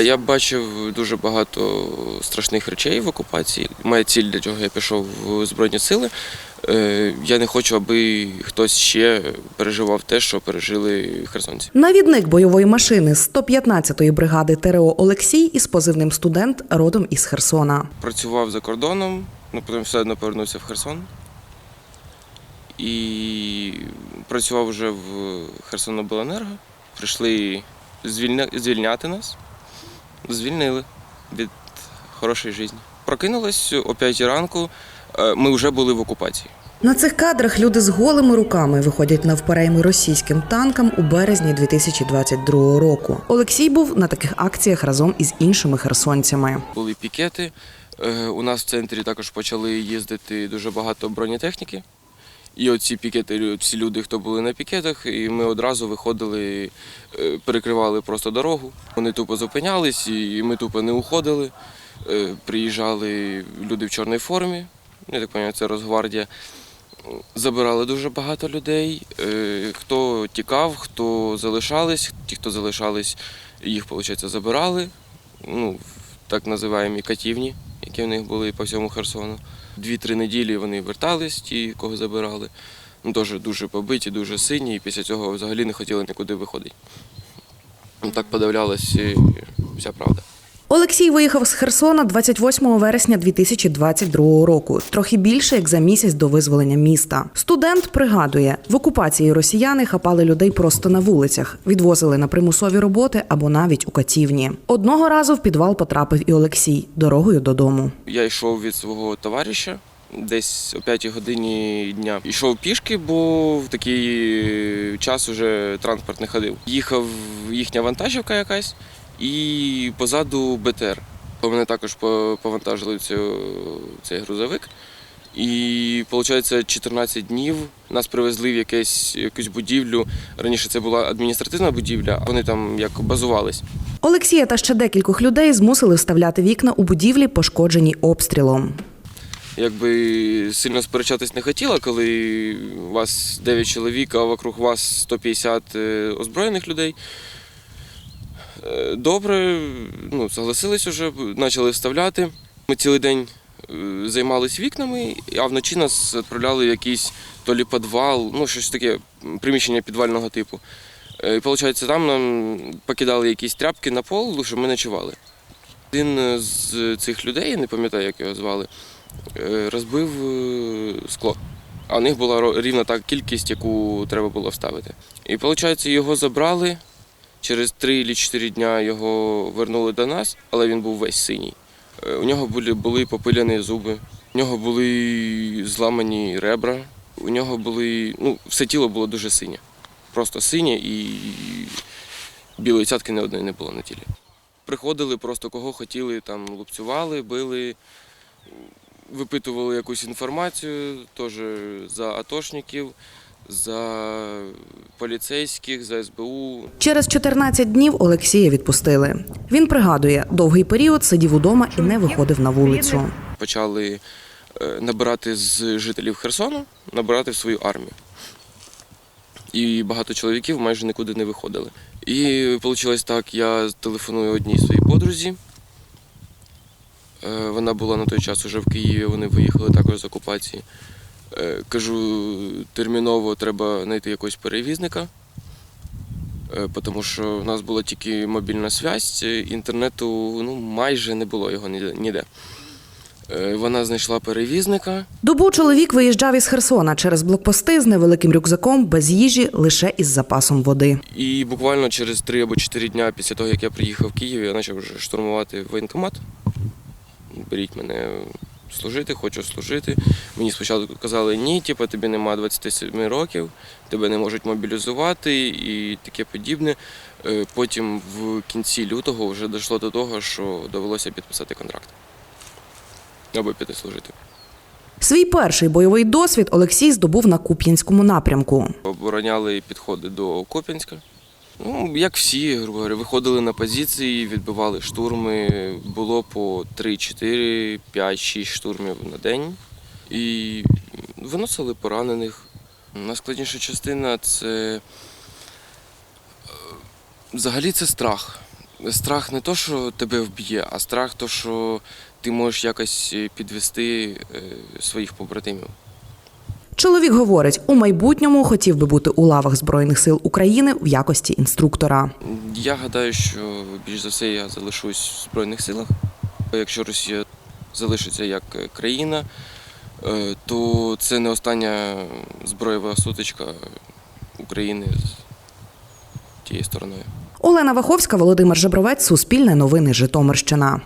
Я бачив дуже багато страшних речей в окупації. Моя ціль, для чого я пішов в Збройні сили. Е, Я не хочу, аби хтось ще переживав те, що пережили херсонці. Навідник бойової машини 115-ї бригади ТРО Олексій із позивним студент родом із Херсона. Працював за кордоном, ну потім все одно повернувся в Херсон. І працював вже в Херсонобленерго. Прийшли звільня... звільняти нас. Звільнили від хорошої житті. Прокинулись о 5 ранку. е, Ми вже були в окупації. На цих кадрах люди з голими руками виходять навперейми російським танкам у березні 2022 року. Олексій був на таких акціях разом із іншими херсонцями. Були пікети. Е, У нас в центрі також почали їздити дуже багато бронетехніки. І оці пікети, всі люди, хто були на пікетах, і ми одразу виходили, е, перекривали просто дорогу. Вони тупо зупинялись, і ми тупо не уходили. Е, Приїжджали люди в чорній формі, я так розумію, це Росгвардія. Забирали дуже багато людей. Е, Хто тікав, хто залишались, ті, хто залишались, їх, виходить, забирали. Ну, так називаємо катівні, які в них були по всьому Херсону. Дві-три неділі вони вертались, ті, кого забирали. Ну, Дуже, дуже побиті, дуже сині, і після цього взагалі не хотіли нікуди виходити. Ну, Так подавлялась вся правда. Олексій виїхав з Херсона 28 вересня 2022 року, трохи більше як за місяць до визволення міста. Студент пригадує, в окупації росіяни хапали людей просто на вулицях, відвозили на примусові роботи або навіть у катівні. Одного разу в підвал потрапив і Олексій дорогою додому. Я йшов від свого товариша десь о 5 годині дня. Йшов пішки, бо в такий час вже транспорт не ходив. Їхав їхня вантажівка якась і позаду БТР. Мене також повантажили цю, цей грузовик. І виходить, 14 днів нас привезли в якесь, якусь будівлю. Раніше це була адміністративна будівля, а вони там як базувались. Олексія та ще декількох людей змусили вставляти вікна у будівлі, пошкодженій обстрілом. Якби сильно сперечатись не хотіла, коли у вас 9 чоловік, а вокруг вас 150 е, озброєних людей. Добре, ну, согласились вже, почали вставляти. Ми цілий день е, займалися вікнами, а вночі нас відправляли в якийсь то лі підвал, ну щось таке, приміщення підвального типу. Е, І виходить, там нам покидали якісь тряпки на пол, щоб ми ночували. Один з цих людей, я не пам'ятаю, як його звали, е, розбив скло. А у них була рівна та кількість, яку треба було вставити. І виходить, його забрали. Через 3 чи 4 дня його вернули до нас, але він був весь синій. Е, У нього були, були попиляні зуби, у нього були зламані ребра, у нього були. Ну, все тіло було дуже синє. Просто синє і білої цятки ні одної не було на тілі. Приходили, просто кого хотіли, там лупцювали, били, випитували якусь інформацію, теж за атошників, за поліцейських, за СБУ. Через 14 днів Олексія відпустили. Він пригадує, довгий період сидів удома і не виходив на вулицю. Почали е, набирати з жителів Херсону, набирати в свою армію. І багато чоловіків майже нікуди не виходили. І вийшло так, я телефоную одній своїй подрузі. Е, Вона була на той час уже в Києві, вони виїхали також з окупації. Е, Кажу, терміново треба знайти якогось перевізника, е, тому що в нас була тільки мобільна зв'язь, інтернету ну, майже не було його ніде-. Е, Вона знайшла перевізника. Добу чоловік виїжджав із Херсона через блокпости з невеликим рюкзаком, без їжі, лише із запасом води. І буквально через три або чотири дня після того, як я приїхав в Київ, я почав штурмувати воєнкомат. Беріть мене служити, хочу служити. Мені спочатку казали, ні, типу, тобі нема 27 років, тебе не можуть мобілізувати і таке подібне. Е, Потім в кінці лютого вже дійшло до того, що довелося підписати контракт. Або піти служити. Свій перший бойовий досвід Олексій здобув на Куп'янському напрямку. Обороняли підходи до Коп'янська. Ну, як всі, грубо говоря, виходили на позиції, відбивали штурми. Було по 3, 4, 5, 6 штурмів на день. І виносили поранених. Найскладніша частина це е, взагалі це страх. Страх не то, що тебе вб'є, а страх то, що ти можеш якось підвести е, своїх побратимів. Чоловік говорить, у майбутньому хотів би бути у лавах Збройних сил України в якості інструктора. Я гадаю, що більш за все я залишусь в Збройних силах. Якщо Росія залишиться як е, країна, е, то це не остання зброєва сутичка України з тією стороною. Олена Ваховська, Володимир Жебровець, Суспільне новини Житомирщина.